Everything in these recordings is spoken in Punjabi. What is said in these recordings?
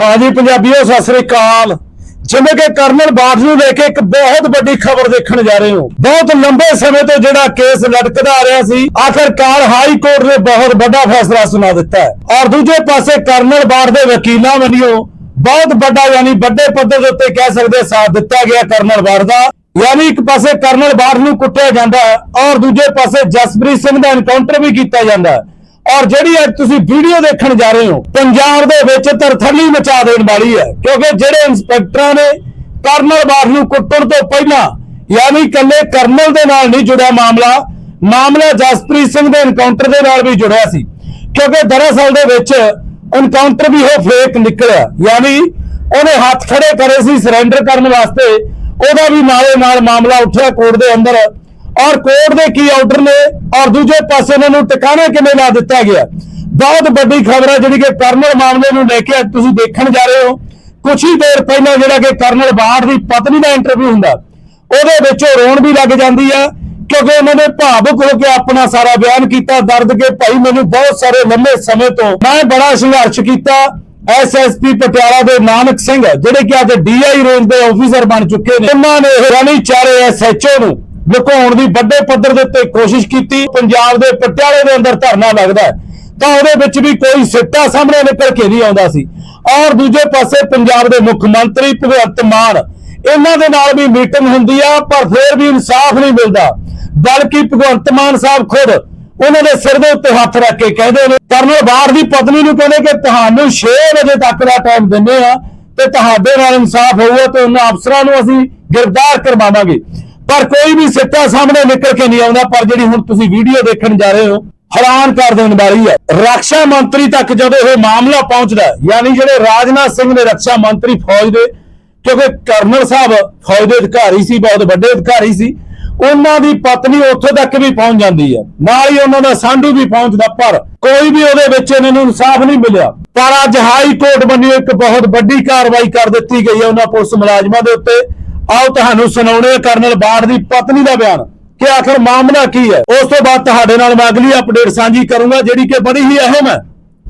ਹਾਂਜੀ, ਪੰਜਾਬੀਓ, ਸਤਿ ਸ੍ਰੀ ਅਕਾਲ। ਜਿਵੇਂ ਕਿ ਕਰਨਲ ਬਾਠ ਨੂੰ ਲੈ ਕੇ ਇੱਕ ਬਹੁਤ ਵੱਡੀ ਖਬਰ ਦੇਖਣ ਜਾ ਰਹੇ ਹਾਂ। ਬਹੁਤ ਲੰਬੇ ਸਮੇਂ ਤੋਂ ਜਿਹੜਾ ਕੇਸ ਲਟਕਦਾ ਆ ਰਿਹਾ ਸੀ, ਆਖਰਕਾਰ ਹਾਈ ਕੋਰਟ ਨੇ ਬਹੁਤ ਵੱਡਾ ਫੈਸਲਾ ਸੁਣਾ ਦਿੱਤਾ ਹੈ। ਔਰ ਦੂਜੇ ਪਾਸੇ ਕਰਨਲ ਬਾਠ ਦੇ ਵਕੀਲਾਂ ਵੱਲੋਂ ਬਹੁਤ ਵੱਡਾ ਯਾਨੀ ਵੱਡੇ ਪੱਧਰ ਦੇ ਉੱਤੇ ਕਹਿ ਸਕਦੇ ਸਾਥ ਦਿੱਤਾ ਗਿਆ ਕਰਨਲ ਬਾਠ ਦਾ। ਯਾਨੀ ਇੱਕ ਪਾਸੇ ਕਰਨਲ ਬਾਠ ਨੂੰ ਕੁੱਟਿਆ ਜਾਂਦਾ ਹੈ, ਔਰ ਦੂਜੇ ਪਾਸੇ ਜਸਪ੍ਰੀਤ ਸਿੰਘ ਦਾ ਐਨਕਾਊਂਟਰ ਵੀ ਕੀਤਾ ਜਾਂਦਾ ਹੈ। ਔਰ ਜਿਹੜੀ ਅੱਜ ਤੁਸੀਂ ਵੀਡੀਓ ਦੇਖਣ ਜਾ ਰਹੇ ਹੋ, ਪੰਜਾਬ ਦੇ ਵਿੱਚ ਤਰਥੱਲੀ ਮਚਾ ਦੇਣ ਵਾਲੀ ਹੈ। ਕਿਉਂਕਿ ਜਿਹੜੇ ਇੰਸਪੈਕਟਰਾਂ ਨੇ ਕਰਨਲ ਬਾਠ ਨੂੰ ਕੁੱਟਣ ਤੋਂ ਪਹਿਲਾਂ, ਯਾਨੀ ਇਕੱਲੇ ਕਰਨਲ ਦੇ ਨਾਲ ਨਹੀਂ ਜੁੜਿਆ ਮਾਮਲਾ ਮਾਮਲਾ ਜਸਪ੍ਰੀਤ ਸਿੰਘ ਦੇ ਐਨਕਾਊਂਟਰ ਦੇ ਨਾਲ ਵੀ ਜੁੜਿਆ ਸੀ। ਕਿਉਂਕਿ ਦਰਅਸਲ ਦੇ ਵਿੱਚ ਐਨਕਾਊਂਟਰ ਵੀ ਉਹ ਫੇਕ ਨਿਕਲਿਆ, ਯਾਨੀ ਉਹਨੇ ਹੱਥ ਖੜੇ ਕਰੇ ਸੀ ਸਰੈਂਡਰ ਕਰਨ ਵਾਸਤੇ, ਉਹਦਾ ਵੀ ਨਾਲੇ ਨਾਲ ਮਾਮਲਾ ਉੱਠਿਆ ਕੋਰਟ ਦੇ ਅੰਦਰ। ਔਰ ਕੋਰਟ ਦੇ ਕੀ ਆਰਡਰ ਨੇ ਔਰ ਦੂਜੇ ਪਾਸੇ ਇਹਨਾਂ ਨੂੰ ਟਿਕਾਣਾ ਕਿਵੇਂ ਲਾ ਦਿੱਤਾ ਗਿਆ? ਬਹੁਤ ਵੱਡੀ ਖਬਰ ਹੈ ਜਿਹੜੀ ਕਿ ਕਰਨਲ ਮਾਮਲੇ ਨੂੰ ਲੈ ਕੇ ਤੁਸੀਂ ਦੇਖਣ ਜਾ ਰਹੇ ਹੋ। ਕੁਝ ਹੀ ਦੇਰ ਪਹਿਲਾਂ ਜਿਹੜਾ ਕਿ ਕਰਨਲ ਬਾੜ ਦੀ ਪਤਨੀ ਦਾ ਇੰਟਰਵਿਊ ਹੁੰਦਾ, ਉਹਦੇ ਵਿੱਚ ਉਹ ਰੋਣ ਵੀ ਲੱਗ ਜਾਂਦੀ ਆ, ਕਿਉਂਕਿ ਉਹਨਾਂ ਨੇ ਭਾਵੁਕ ਹੋ ਕੇ ਆਪਣਾ ਸਾਰਾ ਬਿਆਨ ਕੀਤਾ, ਦਰਦ ਕੇ ਭਾਈ ਮੈਨੂੰ ਬਹੁਤ ਸਾਰੇ ਲੰਮੇ ਸਮੇਂ ਤੋਂ ਮੈਂ ਬੜਾ ਸੰਘਰਸ਼ ਕੀਤਾ। ਐਸਐਸਪੀ ਪਟਿਆਲਾ ਦੇ ਨਾਨਕ ਸਿੰਘ, ਜਿਹੜੇ ਕਿ ਅੱਜ ਡੀਆਈ ਰੇਂਜ ਦੇ ਆਫੀਸਰ ਬਣ ਚੁੱਕੇ ਨੇ, ਉਹਨਾਂ ਨੇ ਇਹ ਰਾਣੀ ਚਾਰੇ ਐਸਐਚਓ ਨੂੰ ਲੁਕਾਉਣ ਦੀ ਵੱਡੇ ਪੱਧਰ ਦੇ ਉੱਤੇ ਕੋਸ਼ਿਸ਼ ਕੀਤੀ। ਪੰਜਾਬ ਦੇ ਪਟਿਆਲੇ ਦੇ ਅੰਦਰ ਧਰਨਾ ਲੱਗਦਾ ਤਾਂ ਉਹਦੇ ਵਿੱਚ ਵੀ ਕੋਈ ਸਿੱਟਾ ਸਾਹਮਣੇ ਨਿਕਲ ਕੇ ਨਹੀਂ ਆਉਂਦਾ ਸੀ। ਔਰ ਦੂਜੇ ਪਾਸੇ ਪੰਜਾਬ ਦੇ ਮੁੱਖ ਮੰਤਰੀ ਭਗਵੰਤ ਮਾਨ, ਇਹਨਾਂ ਦੇ ਨਾਲ ਵੀ ਮੀਟਿੰਗ ਹੁੰਦੀ ਆ, ਪਰ ਫਿਰ ਵੀ ਇਨਸਾਫ ਨਹੀਂ ਮਿਲਦਾ। ਬਲਕਿ ਭਗਵੰਤ ਮਾਨ ਸਾਹਿਬ ਖੁਦ ਉਹਨਾਂ ਦੇ ਸਿਰ ਦੇ ਉੱਤੇ ਹੱਥ ਰੱਖ ਕੇ ਕਹਿੰਦੇ ਨੇ, ਕਰਨਲ ਬਾੜ ਦੀ ਪਤਨੀ ਨੂੰ ਕਹਿੰਦੇ ਕਿ ਤੁਹਾਨੂੰ 6 ਵਜੇ ਤੱਕ ਦਾ ਟਾਈਮ ਦਿੰਦੇ ਆ ਤੇ ਤੁਹਾਡੇ ਨਾਲ ਇਨਸਾਫ ਹੋਊਗਾ ਤੇ ਉਹਨਾਂ ਅਫਸਰਾਂ ਨੂੰ ਅਸੀਂ ਗ੍ਰਿਫਤਾਰ ਕਰਵਾਵਾਂਗੇ। ਪਰ ਕੋਈ ਵੀ ਸਿੱਟਾ ਸਾਹਮਣੇ ਨਿਕਲ ਕੇ ਨਹੀਂ ਆਉਂਦਾ, ਪਰ ਜਿਹੜੀ ਹੁਣ ਤੁਸੀਂ ਵੀਡੀਓ ਦੇਖਣ ਜਾ ਰਹੇ ਹੋ, ਹੈਰਾਨ ਕਰ ਦੇਣ ਵਾਲੀ ਹੈ। ਰੱਖਿਆ ਮੰਤਰੀ ਤੱਕ ਜਦੋਂ ਇਹ ਮਾਮਲਾ ਪਹੁੰਚਦਾ ਯਾਨੀ ਜਿਹੜੇ ਰਾਜਨਾਥ ਸਿੰਘ ਨੇ ਰੱਖਿਆ ਮੰਤਰੀ ਫੌਜ ਦੇ, ਕਿਉਂਕਿ ਕਰਨਲ ਸਾਹਿਬ ਫੌਜ ਦੇ ਅਧਿਕਾਰੀ ਸੀ, ਬਹੁਤ ਵੱਡੇ ਅਧਿਕਾਰੀ ਸੀ, ਉਹਨਾਂ ਦੀ ਪਤਨੀ ਉੱਥੇ ਤੱਕ ਵੀ ਪਹੁੰਚ ਜਾਂਦੀ ਹੈ। ਨਾਲ ਹੀ ਉਹਨਾਂ ਦਾ ਸਾਂਢੂ ਵੀ ਪਹੁੰਚਦਾ, ਪਰ ਕੋਈ ਵੀ ਉਹਦੇ ਵਿੱਚ ਇਹਨਾਂ ਨੂੰ ਇਨਸਾਫ ਨਹੀਂ ਮਿਲਿਆ। ਪਰ ਅੱਜ ਹਾਈ ਕੋਰਟ ਵੱਲੋਂ ਇੱਕ ਬਹੁਤ ਵੱਡੀ ਕਾਰਵਾਈ ਕਰ ਦਿੱਤੀ ਗਈ ਹੈ ਉਹਨਾਂ ਪੁਲਿਸ ਮੁਲਾਜ਼ਮਾਂ ਦੇ ਉੱਤੇ। ਆਓ ਤੁਹਾਨੂੰ ਸੁਣਾਉਣੇ ਆ ਕਰਨਲ ਬਾੜ ਦੀ ਪਤਨੀ ਦਾ ਬਿਆਨ ਕਿ ਆਖਰ ਮਾਮਲਾ ਕੀ ਹੈ? ਉਸ ਤੋਂ ਬਾਅਦ ਤੁਹਾਡੇ ਨਾਲ ਮੈਂ ਅਗਲੀ ਅਪਡੇਟ ਸਾਂਝੀ ਕਰੂੰਗਾ ਜਿਹੜੀ ਕਿ ਬੜੀ ਹੀ ਅਹਿਮ ਹੈ।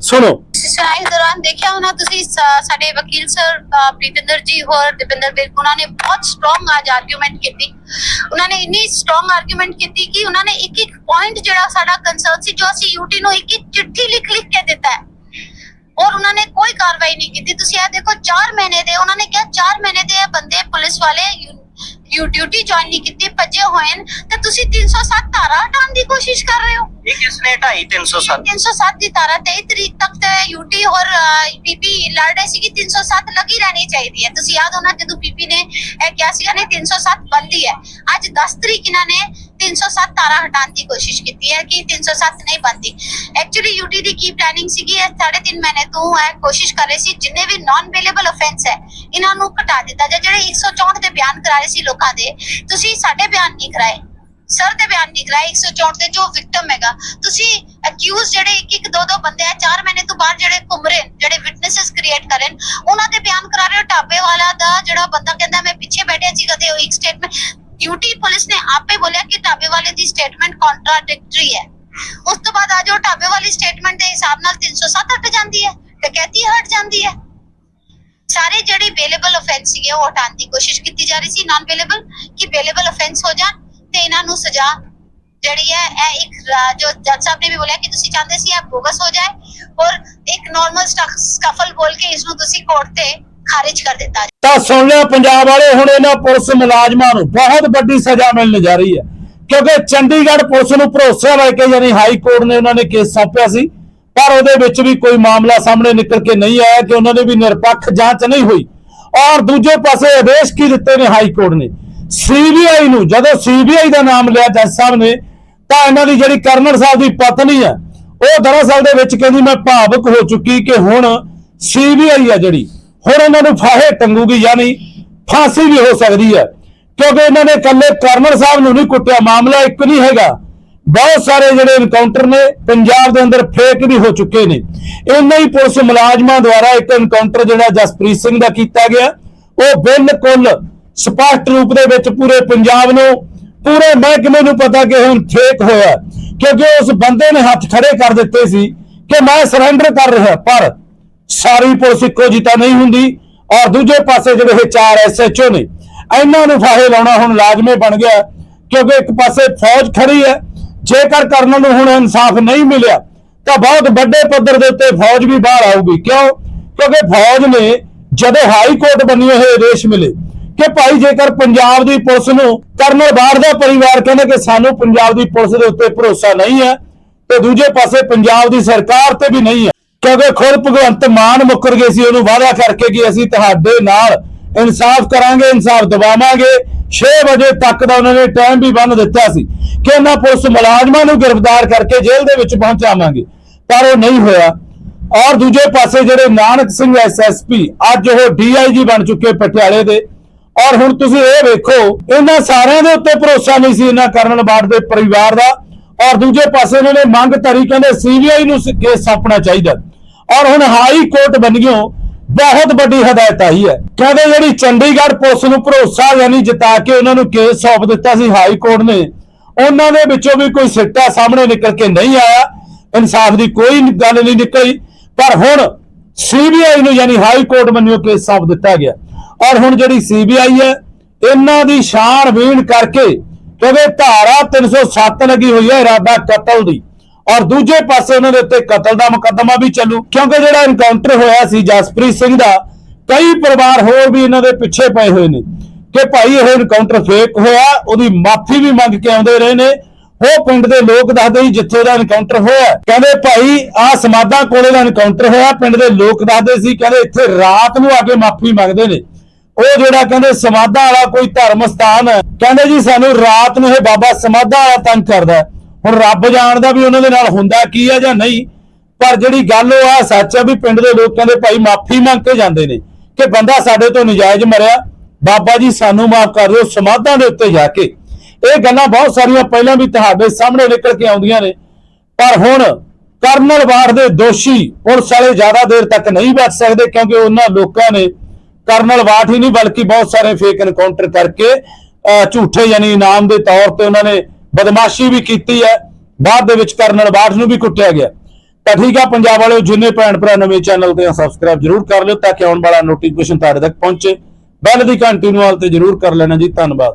ਸੁਣੋ। ਸੁਣਾਈ ਦੌਰਾਨ ਦੇਖਿਆ ਹੋਣਾ ਤੁਸੀਂ ਸਾ- ਸਾਡੇ ਵਕੀਲ ਸਰ ਅ, ਪ੍ਰੀਤਿੰਦਰ ਜੀ ਹੋਰ ਦਵਿੰਦਰ ਬਿਰਕ ਉਹਨਾਂ ਨੇ ਬਹੁਤ ਸਟਰੋਂਗ ਅੱਜ ਆਰਗੂਮੈਂਟ ਕੀਤੀ। ਉਹਨਾਂ ਨੇ ਇੰਨੀ ਸਟਰੋਂਗ ਆਰਗੂਮੈਂਟ ਕੀਤੀ ਕਿ ਉਹਨਾਂ ਨੇ ਇੱਕ ਇੱਕ ਪੁਆਇੰਟ ਜਿਹੜਾ ਸਾਡਾ ਕੰਸਰਨ ਸੀ ਜੋ ਅਸੀਂ ਯੂਟੀ ਨੂੰ ਇੱਕ ਇੱਕ ਚਿੱਠੀ ਲਿਖ ਲਿਖ ਕੇ ਦਿੱਤਾ ਹੈ। ਔਰ ਉਹਨਾਂ ਨੇ ਕੋਈ ਕਾਰਵਾਈ ਨਹੀਂ ਕੀਤੀ। ਤੁਸੀਂ ਇਹ ਦੇਖੋ 4 ਮਹੀਨੇ ਦੇ ਉਹਨਾਂ ਨੇ ਕਿਹਾ 4 ਮਹੀਨੇ ਦੇ ਇਹ ਬੰਦੇ ਪੁਲਿਸ ਵਾਲੇ ਯੂ ਡਿਊਟੀ ਜੁਆਇਨ ਨਹੀਂ ਕੀਤੀ ਭੱਜੇ ਹੋਏ ਨੇ। ਤੇ ਤੁਸੀਂ 307 ਧਾਰਾ ਹਟਾਉਣ ਦੀ ਕੋਸ਼ਿਸ਼ ਕਰ ਰਹੇ ਹੋ? ਇਹ ਕਿਸਨੇ ਢਾਈ 307 307 ਦੀ ਤਾਰਾ 23 ਤਰੀਕ ਤੱਕ ਤੇ ਯੂਟੀ ਔਰ ਪੀਪੀ ਲੜ ਰਹੇ ਸੀ ਕਿ 307 ਲੱਗੀ ਰਹਿਣੀ ਚਾਹੀਦੀ ਹੈ। ਤੁਸੀਂ ਯਾਦ ਹੋਣਾ ਜਦੋਂ ਪੀਪੀ ਨੇ ਇਹ ਕਿਹਾ ਸੀਗਾ ਨਹੀਂ 307 ਬੰਦੀ ਹੈ। ਅੱਜ 10 ਤਰੀਕ ਇਹਨਾਂ ਨੇ 307 ਤਾਰਾ ਹਟਾਉਣ ਦੀ ਕੋਸ਼ਿਸ਼ ਕੀਤੀ ਹੈ ਕਿ 307 ਨਹੀਂ ਬੰਦੀ ਐਕਚੁਅਲੀ ਯੂਟੀ ਦੀ ਕੀ ਪਲੈਨਿੰਗ ਸੀਗੀ? ਇਹ ਸਾਢੇ ਤਿੰਨ ਮਹੀਨੇ ਤੋਂ ਇਹ ਕੋਸ਼ਿਸ਼ ਕਰ ਰਹੇ ਸੀ। ਜਿੰਨੇ ਵੀ ਨਾਨ ਅਵੇਲੇਬਲ ਅਫੈਂਸ ਹੈ, ਇਹਨਾਂ ਨੂੰ ਘਟਾ ਦਿੱਤਾ ਜਾਏ। ਜਿਹੜੇ 164 ਦੇ ਬਿਆਨ ਕਰਾ ਸੀ ਲੋਕਾਂ ਦੇ, ਤੁਸੀਂ ਸਾਡੇ ਬਿਆਨ ਨਹੀਂ ਕਰਾਏ। ਸਰ ਦੇ ਬਿਆਨ ਨਹੀਂ ਕਰਾਏ 164 ਦੇ, ਜੋ ਵਿਕਟਮ ਹੈਗਾ। ਤੁਸੀਂ ਅਕਿਊਜ਼ ਜਿਹੜੇ ਇੱਕ ਇੱਕ ਦੋ ਦੋ ਬੰਦੇ ਆ 4 ਮਹੀਨੇ ਤੋਂ ਬਾਅਦ ਜਿਹੜੇ ਘੁੰਮ ਰਹੇ ਜਿਹੜੇ ਵਿਟਨੈਸਸ ਕ੍ਰੀਏਟ ਕਰਨ ਉਹਨਾਂ ਦੇ ਬਿਆਨ ਕਰਾ ਰਹੇ ਹੋ। ਢਾਬੇ ਵਾਲਾ ਦਾ ਜਿਹੜਾ ਬੰਦਾ ਕਹਿੰਦਾ, ਮੈਂ ਪਿੱਛੇ ਬੈਠਿਆ ਸੀ, ਕਦੇ ਉਹ ਇੱਕ ਸਟੇਟਮੈਂਟ ਯੂਟੀ ਪੁਲਿਸ ਨੇ ਆਪੇ ਬੋਲਿਆ ਕਿ ਢਾਬੇ ਵਾਲੇ ਦੀ ਸਟੇਟਮੈਂਟ ਕੰਟਰਾਡਿਕਟਰੀ ਹੈ। ਉਸ ਤੋਂ ਬਾਅਦ ਅੱਜ ਉਹ ਢਾਬੇ ਵਾਲੀ ਸਟੇਟਮੈਂਟ ਦੇ ਹਿਸਾਬ ਨਾਲ 307 ਹਟ ਜਾਂਦੀ ਹੈ ਡਕੈਤੀ ਹਟ ਜਾਂਦੀ ਹੈ। ਸਾਰੇ ਜਿਹੜੇ ਅਵੇਲੇਬਲ ਅਫੈਂਸ ਸੀਗੇ, ਉਹ ਹਟਾਉਣ ਦੀ ਕੋਸ਼ਿਸ਼ ਕੀਤੀ ਜਾ ਰਹੀ ਸੀ। ਨਾਨ ਅਵੇਲੇਬਲ ਕਿ ਅਵੇਲੇਬਲ ਅਫੈਂਸ ਹੋ ਜਾਣ ਤੇ ਇਹਨਾਂ ਨੂੰ ਸਜ਼ਾ ਜਿਹੜੀ ਹੈ, ਇਹ ਇੱਕ ਰਾ- ਜੋ ਜੱਜ ਸਾਹਿਬ ਨੇ ਵੀ ਬੋਲਿਆ ਕਿ ਤੁਸੀਂ ਚਾਹੁੰਦੇ ਸੀ ਇਹ ਬੋਗਸ ਹੋ ਜਾਏ ਔਰ ਇੱਕ ਨਾਰਮਲ ਸਕਫਲ ਬੋਲ ਕੇ ਇਸ ਨੂੰ ਤੁਸੀਂ ਕੋਰਟ ਤੇ ਖਾਰਿਜ ਕਰ ਦਿੱਤਾ ਤਾਂ ਸੁਣ ਲਿਆ ਪੰਜਾਬ ਵਾਲੇ, ਹੁਣ ਇਹਨਾਂ ਪੁਲਿਸ ਮੁਲਾਜ਼ਮਾਂ ਨੂੰ ਬਹੁਤ ਵੱਡੀ ਸਜ਼ਾ ਮਿਲਣ ਜਾ ਰਹੀ ਹੈ। ਕਿਉਂਕਿ ਚੰਡੀਗੜ੍ਹ ਪੁਲਿਸ ਨੂੰ ਭਰੋਸਾ ਲੈ ਕੇ ਯਾਨੀ ਹਾਈ ਕੋਰਟ ਨੇ ਉਹਨਾਂ ਨੇ ਕੇਸ ਸੌਂਪਿਆ ਸੀ, ਪਰ ਉਹਦੇ ਵਿੱਚ ਵੀ ਕੋਈ ਮਾਮਲਾ ਸਾਹਮਣੇ ਨਿਕਲ ਕੇ ਨਹੀਂ ਆਇਆ ਕਿ ਉਹਨਾਂ ਨੇ ਵੀ ਨਿਰਪੱਖ ਜਾਂਚ ਨਹੀਂ ਹੋਈ। ਔਰ ਦੂਜੇ ਪਾਸੇ ਆਦੇਸ਼ ਕੀ ਦਿੱਤੇ ਨੇ ਹਾਈ ਕੋਰਟ ਨੇ? ਸੀਬੀਆਈ ਨੂੰ, ਜਦੋਂ ਸੀਬੀਆਈ ਦਾ ਨਾਮ ਲਿਆ ਜੱਜ ਸਾਹਿਬ ਨੇ, ਤਾਂ ਇਹਨਾਂ ਦੀ ਜਿਹੜੀ ਕਰਨਲ ਸਾਹਿਬ ਦੀ ਪਤਨੀ ਹੈ, ਉਹ ਦਰਅਸਲ ਦੇ ਵਿੱਚ ਕਹਿੰਦੀ, ਮੈਂ ਭਾਵਕ ਹੋ ਚੁੱਕੀ ਕਿ ਹੁਣ ਸੀਬੀਆਈ ਆ ਜਿਹੜੀ ਹੁਣ ਇਹਨਾਂ ਨੂੰ ਫਾਹੇ ਟੰਗੂਗੀ ਯਾਨੀ ਫਾਂਸੀ ਵੀ ਹੋ ਸਕਦੀ ਹੈ। ਕਿਉਂਕਿ ਇਹਨਾਂ ਨੇ ਇਕੱਲੇ ਕਰਨਲ ਸਾਹਿਬ ਨੂੰ ਨਹੀਂ ਕੁੱਟਿਆ, ਮਾਮਲਾ ਇੱਕ ਨਹੀਂ ਹੈਗਾ। ਬਹੁਤ ਸਾਰੇ ਜਿਹੜੇ ਐਨਕਾਊਂਟਰ ਨੇ, ਪੰਜਾਬ ਦੇ ਅੰਦਰ ਫੇਕ ਵੀ ਹੋ ਚੁੱਕੇ ਨੇ। ਇੰਨੇ ਹੀ ਪੁਲਿਸ ਮੁਲਾਜ਼ਮਾਂ ਦੁਆਰਾ ਇੱਕ ਇਨਕਾਊਂਟਰ ਜਿਹੜਾ ਜਸਪ੍ਰੀਤ ਸਿੰਘ ਦਾ ਕੀਤਾ ਗਿਆ। ਉਹ ਬਿਲਕੁਲ ਸਪਸ਼ਟ ਰੂਪ ਦੇ ਵਿੱਚ ਪੂਰੇ ਪੰਜਾਬ ਨੂੰ, ਪੂਰੇ ਮਹਿਕਮੇ ਨੂੰ ਪਤਾ ਕਿ ਹੁਣ ਫੇਕ ਹੋਇਆ। ਕਿਉਂਕਿ ਉਸ ਬੰਦੇ ਨੇ ਹੱਥ ਖੜੇ ਕਰ ਦਿੱਤੇ ਸੀ ਕਿ ਮੈਂ ਸਰੈਂਡਰ ਕਰ ਰਿਹਾ, ਪਰ ਸਾਰੀ ਪੁਲਿਸ ਇੱਕੋ ਜਿਹੀ ਤਾਂ ਨਹੀਂ ਹੁੰਦੀ। ਔਰ ਦੂਜੇ ਪਾਸੇ ਜਿਹੜੇ ਇਹ ਚਾਰ ਐਸਐਚਓ ਨੇ, ਇਹਨਾਂ ਨੂੰ ਫਾਹੇ ਲਾਉਣਾ ਹੁਣ ਲਾਜ਼ਮੀ ਬਣ ਗਿਆ, ਕਿਉਂਕਿ ਇੱਕ ਪਾਸੇ ਫੌਜ ਖੜੀ ਹੈ। ਜੇਕਰ ਕਰਨਲ ਨੂੰ ਹੁਣ ਇਨਸਾਫ ਨਹੀਂ ਮਿਲਿਆ, ਤਾਂ ਬਹੁਤ ਵੱਡੇ ਪੱਧਰ ਦੇ ਉੱਤੇ ਫੌਜ ਵੀ ਬਾਹਰ ਆਊਗੀ। ਕਿਉਂ? ਕਿਉਂਕਿ ਫੌਜ ਨੇ ਜਦੋਂ ਹਾਈ ਕੋਰਟ ਬਣੀ ਇਹ ਆਦੇਸ਼ ਮਿਲੇ ਕਿ ਭਾਈ ਜੇਕਰ ਪੰਜਾਬ ਦੀ ਪੁਲਿਸ ਨੂੰ ਕਰਨਲ ਬਾੜ ਦਾ ਪਰਿਵਾਰ ਕਹਿੰਦੇ ਕਿ ਸਾਨੂੰ ਪੰਜਾਬ ਦੀ ਪੁਲਿਸ ਦੇ ਉੱਤੇ ਭਰੋਸਾ ਨਹੀਂ ਹੈ, ਤੇ ਦੂਜੇ ਪਾਸੇ ਪੰਜਾਬ ਦੀ ਸਰਕਾਰ ਤੇ ਵੀ ਨਹੀਂ ਹੈ। ਕਿਉਂਕਿ ਖੁਦ ਭਗਵੰਤ ਮਾਨ ਮੁੱਕਰ ਗਏ ਸੀ, ਉਹਨੂੰ ਵਾਅਦਾ ਕਰਕੇ ਕਿ ਅਸੀਂ ਤੁਹਾਡੇ ਨਾਲ ਇਨਸਾਫ ਕਰਾਂਗੇ, ਇਨਸਾਫ ਦਿਵਾਵਾਂਗੇ। 6 ਵਜੇ ਤੱਕ ਦਾ ਉਹਨਾਂ ਨੇ ਟਾਈਮ ਵੀ ਬੰਨ ਦਿੱਤਾ ਸੀ ਕਿ ਇਹਨਾਂ ਪੁਲਿਸ ਮੁਲਾਜ਼ਮਾਂ ਨੂੰ ਗ੍ਰਿਫਤਾਰ ਕਰਕੇ ਜੇਲ੍ਹ ਦੇ ਵਿੱਚ ਪਹੁੰਚਾਵਾਂਗੇ। ਪਰ ਉਹ ਨਹੀਂ ਹੋਇਆ। ਔਰ ਦੂਜੇ ਪਾਸੇ ਜਿਹੜੇ ਨਾਨਕ ਸਿੰਘ ਐਸਐਸਪੀ ਅੱਜ ਉਹ ਡੀਆਈਜੀ ਬਣ ਚੁੱਕੇ ਪਟਿਆਲੇ ਦੇ। ਔਰ ਹੁਣ ਤੁਸੀਂ ਇਹ ਵੇਖੋ, ਇਹਨਾਂ ਸਾਰਿਆਂ ਦੇ ਉੱਤੇ ਭਰੋਸਾ ਨਹੀਂ ਸੀ ਇਹਨਾਂ ਕਰਨਲ ਬਾੜ ਦੇ ਪਰਿਵਾਰ ਦਾ। ਔਰ ਦੂਜੇ ਪਾਸੇ ਇਹਨਾਂ ਨੇ ਮੰਗ ਧਰੀ, ਕਹਿੰਦੇ ਸੀਬੀਆਈ ਨੂੰ ਕੇਸ ਸੌਂਪਣਾ ਚਾਹੀਦਾ। ਔਰ ਹੁਣ ਹਾਈ ਕੋਰਟ ਬਣੀਓ ਬਹੁਤ ਵੱਡੀ ਹਦਾਇਤ ਆਈ ਹੈ। ਕਹਿੰਦੇ ਜਿਹੜੀ ਚੰਡੀਗੜ੍ਹ ਪੁਲਿਸ ਨੂੰ ਭਰੋਸਾ ਯਾਨੀ ਜਿਤਾ ਕੇ ਉਹਨਾਂ ਨੂੰ ਕੇਸ ਸੌਂਪ ਦਿੱਤਾ ਸੀ ਹਾਈ ਕੋਰਟ ਨੇ, ਉਹਨਾਂ ਦੇ ਵਿੱਚੋਂ ਵੀ ਕੋਈ ਸਿੱਟਾ ਸਾਹਮਣੇ ਨਿਕਲ ਕੇ ਨਹੀਂ ਆਇਆ। ਇਨਸਾਫ ਦੀ ਕੋਈ ਗੱਲ ਨਹੀਂ ਨਿਕਲੀ। ਪਰ ਹੁਣ ਸੀਬੀਆਈ ਨੂੰ ਯਾਨੀ ਹਾਈ ਕੋਰਟ ਮੰਨਿਓ ਕੇਸ ਸੌਂਪ ਦਿੱਤਾ ਗਿਆ। ਔਰ ਹੁਣ ਜਿਹੜੀ ਸੀਬੀਆਈ ਹੈ, ਇਹਨਾਂ ਦੀ ਸ਼ਾਨ ਵੀਣ ਕਰਕੇ ਕਿਉਂਕਿ ਧਾਰਾ 307 ਲੱਗੀ ਹੋਈ ਹੈ ਇਰਾਦਾ ਕਤਲ ਦੀ। ਔਰ ਦੂਜੇ ਪਾਸੇ ਉਹਨਾਂ ਦੇ ਉੱਤੇ ਕਤਲ ਦਾ ਮੁਕੱਦਮਾ ਵੀ ਚੱਲੂ। ਕਿਉਂਕਿ ਜਿਹੜਾ ਇਨਕਾਊਂਟਰ ਹੋਇਆ ਸੀ ਜਸਪ੍ਰੀਤ ਸਿੰਘ ਦਾ, ਕਈ ਪਰਿਵਾਰ ਹੋਰ ਵੀ ਇਹਨਾਂ ਦੇ ਪਿੱਛੇ ਪਏ ਹੋਏ ਨੇ ਕਿ ਭਾਈ ਇਹ ਇਨਕਾਊਂਟਰ ਫੇਕ ਹੋਇਆ, ਉਹਦੀ ਮਾਫੀ ਵੀ ਮੰਗ ਕੇ ਆਉਂਦੇ ਰਹੇ ਨੇ। ਉਹ ਪਿੰਡ ਦੇ ਲੋਕ ਦੱਸਦੇ ਸੀ ਜਿੱਥੇ ਦਾ ਇਨਕਾਊਂਟਰ ਹੋਇਆ। ਕਹਿੰਦੇ ਭਾਈ ਆ ਸਮਾਦਾ ਕੋਲੇ ਦਾ ਇਨਕਾਊਂਟਰ ਹੋਇਆ, ਪਿੰਡ ਦੇ ਲੋਕ ਦੱਸਦੇ ਸੀ, ਕਹਿੰਦੇ ਇੱਥੇ ਰਾਤ ਨੂੰ ਆ ਕੇ ਮਾਫੀ ਮੰਗਦੇ ਨੇ। ਉਹ ਜਿਹੜਾ ਕਹਿੰਦੇ ਸਮਾਧਾ ਵਾਲਾ ਕੋਈ ਧਰਮ ਸਥਾਨ ਹੈ, ਕਹਿੰਦੇ ਜੀ ਸਾਨੂੰ ਰਾਤ ਨੂੰ ਇਹ ਬਾਬਾ ਸਮਾਧਾ ਵਾਲਾ ਤੰਗ ਕਰਦਾ ਹੁਣ ਰੱਬ ਜਾਣਦਾ ਵੀ ਉਹਨਾਂ ਦੇ ਨਾਲ ਹੁੰਦਾ ਕੀ ਹੈ ਜਾਂ ਨਹੀਂ ਪਰ ਜਿਹੜੀ ਗੱਲ ਉਹ ਆ ਸੱਚ ਹੈ ਵੀ ਪਿੰਡ ਦੇ ਲੋਕ ਕਹਿੰਦੇ ਭਾਈ ਮਾਫੀ ਮੰਗ ਕੇ ਜਾਂਦੇ ਨੇ ਕਿ ਬੰਦਾ ਸਾਡੇ ਤੋਂ ਨਜਾਇਜ਼ ਮਰਿਆ ਬਾਬਾ ਜੀ ਸਾਨੂੰ ਮਾਫ ਕਰ ਦਿਓ ਸਮਾਧਾਂ ਦੇ ਉੱਤੇ ਜਾ ਕੇ। ਇਹ ਗੱਲਾਂ ਬਹੁਤ ਸਾਰੀਆਂ ਪਹਿਲਾਂ ਵੀ ਤੁਹਾਡੇ ਸਾਹਮਣੇ ਨਿਕਲ ਕੇ ਆਉਂਦੀਆਂ ਨੇ ਪਰ ਹੁਣ ਕਰਨਲ ਵਾਰ ਦੇ ਦੋਸ਼ੀ ਪੁਲਿਸ ਵਾਲੇ ਜ਼ਿਆਦਾ ਦੇਰ ਤੱਕ ਨਹੀਂ ਬਚ ਸਕਦੇ ਕਿਉਂਕਿ ਉਹਨਾਂ ਲੋਕਾਂ ਨੇ ਕਰਨਲ ਵਾਟ ਹੀ ਨਹੀਂ ਬਲਕਿ ਬਹੁਤ ਸਾਰੇ ਫੇਕ ਐਨਕਾਊਂਟਰ ਕਰਕੇ ਅਹ, ਝੂਠੇ ਯਾਨੀ ਇਨਾਮ ਦੇ ਤੌਰ ਤੇ ਉਹਨਾਂ ਨੇ ਬਦਮਾਸ਼ੀ ਵੀ ਕੀਤੀ ਹੈ, ਬਾਅਦ ਦੇ ਵਿੱਚ ਕਰਨਲ ਬਾਠ ਨੂੰ ਵੀ ਕੁੱਟਿਆ ਗਿਆ। ਤਾਂ ਠੀਕ ਆ, ਪੰਜਾਬ ਵਾਲਿਓ, ਜਿੰਨੇ ਭੈਣ ਭਰਾ ਨਵੇਂ ਚੈਨਲ ਤੇ ਸਬਸਕ੍ਰਾਈਬ ਜਰੂਰ ਕਰ ਲਿਓ ਤਾਂ ਕਿ ਆਉਣ ਵਾਲਾ ਨੋਟੀਫਿਕੇਸ਼ਨ ਤੁਹਾਡੇ ਤੱਕ ਪਹੁੰਚੇ। ਬੈਲ ਦੀ ਘੰਟੀ ਨੂੰ ਹਾਲ ਤੇ ਜਰੂਰ ਕਰ ਲੈਣਾ ਜੀ, ਧੰਨਵਾਦ।